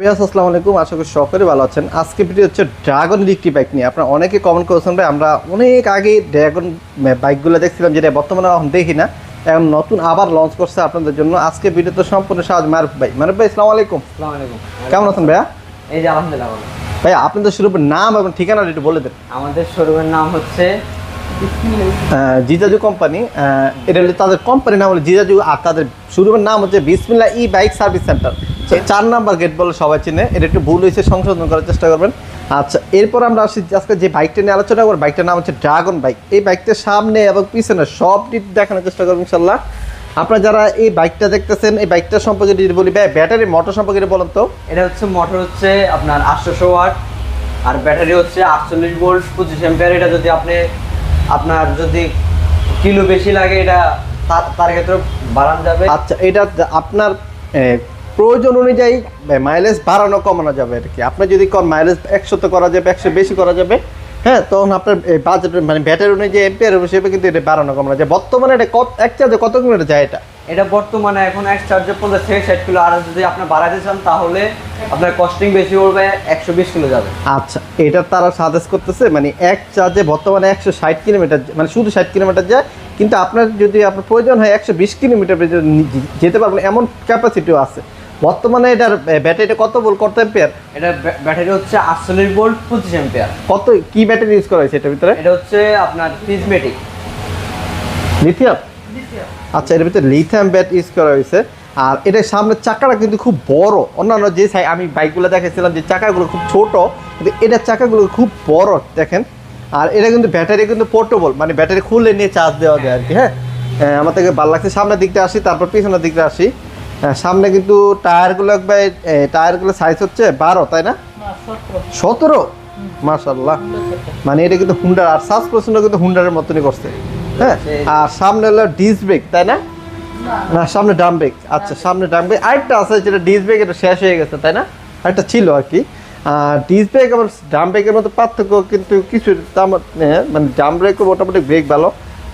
বিয়াস আসসালামু আলাইকুম। আশা করি সকলে ভালো আছেন। আজকে ভিডিও হচ্ছে ড্রাগন ইলেকট্রিক বাইক নিয়ে। আপনারা অনেকে কমেন্ট করেছেন ভাই আমরা অনেক আগে ড্রাগন বাইকগুলো দেখছিলাম যেটা বর্তমানে এখন দেখি না। এখন নতুন আবার লঞ্চ করছে আপনাদের জন্য। আজকে ভিডিও তো সম্পূর্ণ সাহায্য মারুফ ভাই। মারুফ ভাই আসসালামু আলাইকুম। আসসালামু আলাইকুম। কেমন আছেন ভাইয়া? এই যে আলহামদুলিল্লাহ। ভাই আপনাদের শুরু নাম এবং ঠিকানাটা একটু বলে দেন। আমাদের শোরুমের নাম হচ্ছে জিজাজু কোম্পানি এটা হলো তাদের কোম্পানির নাম হলো জিজাজু আর তাদের শুরুর নাম হচ্ছে বিসমিল্লা ই বাইক সার্ভিস সেন্টার। চার নাম্বার গেট বলে সবাই চিনে। এটা একটু ভুল হয়েছে সংশোধন করার চেষ্টা করবেন। আচ্ছা এরপর আমরা আসি আজকে যে বাইকটা নিয়ে আলোচনা করব বাইকটার নাম হচ্ছে ড্রাগন বাইক এই বাইকটার সামনে এবং পিছনে সব দিক দেখানোর চেষ্টা করব ইনশাল্লাহ আপনারা যারা এই বাইকটা দেখতেছেন এই বাইকটা সম্পর্কে যদি বলি ব্যাটারি মোটর সম্পর্কে বলেন তো। এটা হচ্ছে মোটর হচ্ছে আপনার আটশোশো ওয়াট আর ব্যাটারি হচ্ছে আটচল্লিশ ভোল্ট পঁচিশ এম্পিয়ার এটা যদি আপনি আপনার যদি কিলো বেশি লাগে এটা তার তার ক্ষেত্রে বাড়ান যাবে। আচ্ছা এটা আপনার প্রয়োজন অনুযায়ী মাইলেজ বাড়ানো কমানো যাবে আর কি। আপনি যদি কম মাইলেজ একশোতে করা যাবে একশো বেশি করা যাবে হ্যাঁ তখন আপনার বাজেট মানে ব্যাটারি অনুযায়ী এম্পিয়ার হিসেবে কিন্তু এটা বাড়ানো কমানো যায় বর্তমানে এটা কত এক চার্জে কত কিলোমিটার যায় এটা? এটা বর্তমানে এখন এক চার্জে পঞ্চাশ থেকে ষাট কিলো। আর যদি আপনি বাড়াতে চান তাহলে আপনার কস্টিং বেশি পড়বে একশো বিশ কিলো যাবে। আচ্ছা এটা তারা সাজেস্ট করতেছে মানে এক চার্জে বর্তমানে একশো ষাট কিলোমিটার মানে শুধু ষাট কিলোমিটার যায় কিন্তু আপনার যদি আপনার প্রয়োজন হয় একশো বিশ কিলোমিটার যেতে পারবেন এমন ক্যাপাসিটিও আছে। বর্তমানে এটার ব্যাটারিটা কত বল কত এম্পিয়ার এটা ব্য- ব্যাটারি হচ্ছে আটচল্লিশ ভোল্ট পঁচিশ এম্পিয়ার কত কি ব্যাটারি ইউজ করা হয়েছে এটার ভিতরে? এটা হচ্ছে আপনার প্রিজমেটিক লিথিয়াম আচ্ছা এর ভিতরে লিথিয়াম ব্যাট ইউজ করা হয়েছে। আর এটার সামনের চাকাটা কিন্তু খুব বড়। অন্যান্য যে সাই আমি বাইকগুলো দেখেছিলাম যে চাকাগুলো খুব ছোট কিন্তু এটার চাকাগুলো খুব বড় দেখেন। আর এটা কিন্তু ব্যাটারি কিন্তু পোর্টেবল মানে ব্যাটারি খুলে নিয়ে চার্জ দেওয়া যায় আর কি হ্যাঁ? আমার থেকে ভালো লাগছে। সামনের দিকটা আসি তারপর পিছনের দিকটা আসি। সামনে কিন্তু টায়ারগুলো একবার টায়ারগুলো সাইজ হচ্ছে বারো তাই না? সতেরো। মার্শাল্লাহ মানে এটা কিন্তু হুন্ডার আর সাসপেনশনও কিন্তু হুন্ডারের মতনই করছে। হ্যাঁ আর সামনে হলো ডিস ব্রেক তাই না? না। সামনে ডাম ব্রেক আচ্ছা সামনে ডাম ব্রেক আরেকটা আছে যেটা ডিস ব্রেক এটা শেষ হয়ে গেছে তাই না? আরেকটা ছিল আর কি। আর ডিস ব্রেক আবার ডাম ব্রেকের মধ্যে পার্থক্য কিন্তু কিছু মানে ডাম ব্রেকও মোটামুটি ব্রেক ভালো।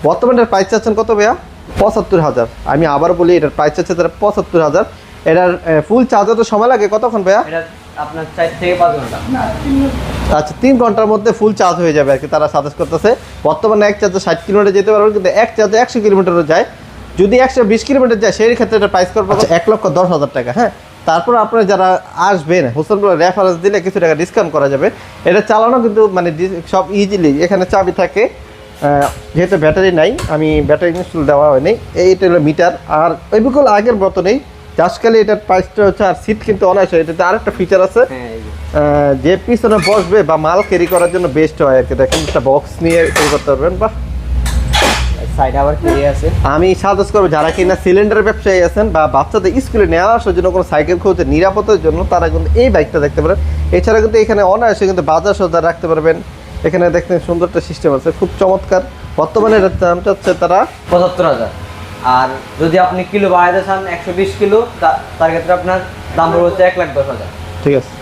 বর্তমানে প্রাইস চাচ্ছেন কত ভাইয়া? পঁচাত্তর হাজার। আমি আবার বলি এটার প্রাইস হচ্ছে তারা পঁচাত্তর হাজার। এটার ফুল চার্জ হতে সময় লাগে কতক্ষণ ভাইয়া? আপনার চার থেকে পাঁচ ঘণ্টা। আচ্ছা তিন ঘণ্টার মধ্যে ফুল চার্জ হয়ে যাবে আর কি তারা সাজেস্ট করতেছে। বর্তমানে এক চার্জে ষাট কিলোমিটার যেতে পারবে কিন্তু এক চার্জে একশো কিলোমিটারও যায়। যদি একশো বিশ কিলোমিটার যায় সেই ক্ষেত্রে এটা প্রাইস করব আচ্ছা, এক লক্ষ দশ হাজার টাকা হ্যাঁ? তারপর আপনারা যারা আসবেন হোসেনপুর রেফারেন্স দিলে কিছু টাকা ডিসকাউন্ট করা যাবে। এটা চালানো কিন্তু মানে সব ইজিলি এখানে চাবি থাকে। যেহেতু ব্যাটারি নাই আমি ব্যাটারি ইনস্টল দেওয়া হয়নি। এইটা হলো মিটার। আর ওইগুলো আগের মতনই নেই। জাস্টকালি এটার প্রাইসটা হচ্ছে আর সিট কিন্তু অনায়াস এটাতে আরেকটা ফিচার আছে। হ্যাঁ যে। পিছনে বসবে বা মাল ক্যারি করার জন্য বেস্ট হয় আর কি। দেখেন একটা বক্স নিয়ে ক্যারি করতে পারবেন। বা সাইডে আবার আছে। আমি সাজেস্ট করব যারা কিনা সিলিন্ডার ব্যবসায়ী আছেন বা বাচ্চাদের স্কুলে নেওয়া আসার জন্য কোনো সাইকেল খুঁজছে নিরাপত্তার জন্য তারা কিন্তু এই বাইকটা দেখতে পারেন। এছাড়া কিন্তু এখানে অনায়াসে কিন্তু বাজার সজ্জা রাখতে পারবেন। এখানে দেখতে সুন্দর একটা সিস্টেম আছে খুব চমৎকার। বর্তমানে এটার দামটা হচ্ছে তারা পঁচাত্তর হাজার। আর যদি আপনি কিলো বাড়াইতে চান একশো বিশ কিলো তার ক্ষেত্রে আপনার দাম হচ্ছে এক লাখ দশ হাজার। ঠিক আছে।